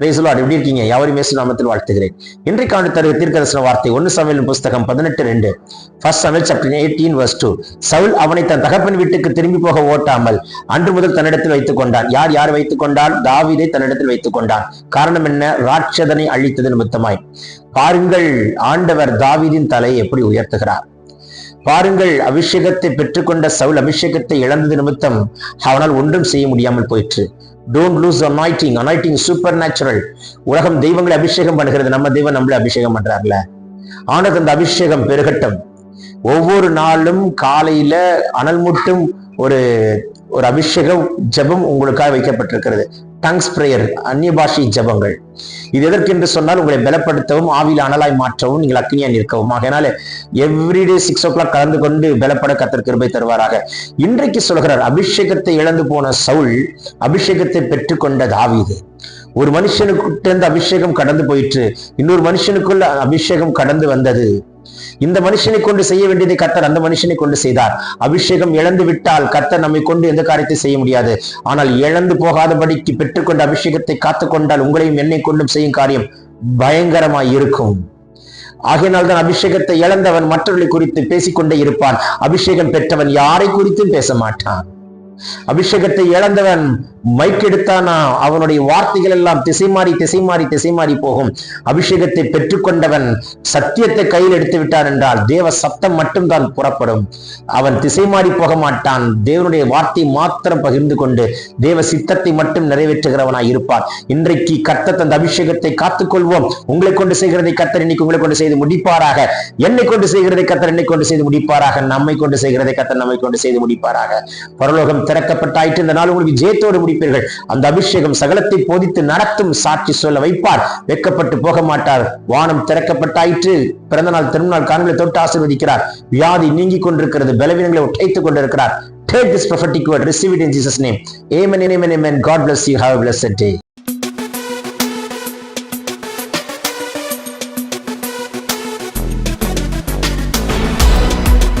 பிரேசலாட் எப்படி இருக்கீங்க? யாவரும் மேசு நாமத்தில் வாழ்த்துகிறேன் இன்றைக்கான தருக தீர்க்கதர்சன வார்த்தை ஒன்று சமையல் புஸ்தகம் பதினெட்டு ரெண்டு. First Samuel chapter eighteen verse two Saul அவனை தன் தகப்பன் வீட்டுக்கு திரும்பி போக ஓட்டாமல் அன்று முதல் தன்னிடத்தில் வைத்துக் கொண்டான். யார் யார் வைத்துக் கொண்டான்? தாவீதை தன்னிடத்தில் வைத்துக் கொண்டான். காரணம் என்ன? ராட்சதனை அழித்தது நிமித்தமாய். பாருங்கள் ஆண்டவர் தாவிதின் தலையை எப்படி உயர்த்துகிறார்? பாருங்கள் அபிஷேகத்தை பெற்றுக்கொண்ட சவுல் அபிஷேகத்தை இழந்தது நிமித்தம் அவனால் ஒன்றும் செய்ய முடியாமல் போயிற்று. Don't loose anointing anointing super natural உலகம் தெய்வங்களை அபிஷேகம் பண்ணுகிறது. நம்ம தெய்வம் நம்மள அபிஷேகம் பண்றாருல. ஆனது அந்த அபிஷேகம் பெருகட்டும். ஒவ்வொரு நாளும் காலையில அனல் முட்டும் ஒரு ஒரு அபிஷேகம் ஜெபம் உங்களுக்காக வைக்கப்பட்டிருக்கிறது. டங்ஸ் பிரேயர் அந்நிய பாஷை ஜெபங்கள். இது எதற்கென்று சொன்னால் உங்களை பலப்படுத்தவும் ஆவியில் அனலாய் மாற்றவும் நீங்கள் அக்னியா நிற்கவும். ஆகையினால எவ்ரிடே சிக்ஸ் ஓ கிளாக் கலந்து கொண்டு பலப்பட கத்தர் கிருபை தருவாராக. இன்றைக்கு சொல்கிறார் அபிஷேகத்தை இழந்து போன சவுல் அபிஷேகத்தை பெற்றுக்கொண்ட தாவீது. ஒரு மனுஷனுக்கிட்ட இருந்து அபிஷேகம் கடந்து போயிற்று. இன்னொரு மனுஷனுக்குள்ள அபிஷேகம் கடந்து வந்தது. இந்த மனுஷனை கொண்டு செய்ய வேண்டியதை கத்தர் அந்த மனுஷனை கொண்டு செய்தார். அபிஷேகம் இழந்து விட்டால் கத்தர் நம்மை கொண்டு எந்த காரியத்தை செய்ய முடியாது. ஆனால் இழந்து போகாதபடிக்கு பெற்றுக்கொண்ட அபிஷேகத்தை காத்துக்கொண்டால் உங்களையும் என்னை கொண்டும் செய்யும் காரியம் பயங்கரமாய் இருக்கும். ஆகையினால் தான் அபிஷேகத்தை இழந்தவன் மற்றவர்களை குறித்து பேசிக்கொண்டே இருப்பான். அபிஷேகம் பெற்றவன் யாரை குறித்தும் பேச மாட்டான். அபிஷேகத்தை இழந்தவன் மைக் எடுத்தானா அவனுடைய வார்த்தைகள் எல்லாம் திசை மாறி திசை மாறி திசை மாறி போகும். அபிஷேகத்தை பெற்றுக்கொண்டவன் சத்தியத்தை கையில் எடுத்து விட்டான் என்றால் தேவ சத்தம் மட்டும்தான் புறப்படும். அவன் திசை மாறி போக மாட்டான். தேவனுடைய வார்த்தை மாத்திரம் பகிர்ந்து கொண்டு தேவ சித்தத்தை மட்டும் நிறைவேற்றுகிறவனாய் இருப்பான் இன்றைக்கு கத்த தந்த அபிஷேகத்தை காத்துக்கொள்வோம். உங்களை கொண்டு செய்கிறதை கத்தர் இன்னைக்கு உங்களை கொண்டு செய்து முடிப்பாராக. என்னை கொண்டு செய்கிறதை கத்தர் என்னை கொண்டு செய்து முடிப்பாராக. நம்மை கொண்டு செய்கிறதை கத்தர் நம்மை கொண்டு செய்து முடிப்பாராக. பரலோகம் திறக்கப்பட்டாயிட்டு இந்த நாள் உங்களுக்கு ஜெயத்தோடு குடிப்பீர்கள் அந்த அபிஷேகம் சகலத்தை போதித்து நடத்தும் சாட்சி சொல்ல வைப்பார் வெக்கப்பட்டு போக மாட்டார் வானம் திறக்கப்பட்டாயிற்று பிறந்த நாள் திருநாள் காண்களை தொட்டு ஆசீர்வதிக்கிறார் வியாதி நீங்கி கொண்டிருக்கிறது பலவீனங்களை உடைத்துக் கொண்டிருக்கிறார் Take this prophetic word, receive it in Jesus' name. Amen, and amen, amen. God bless you. Have a blessed day.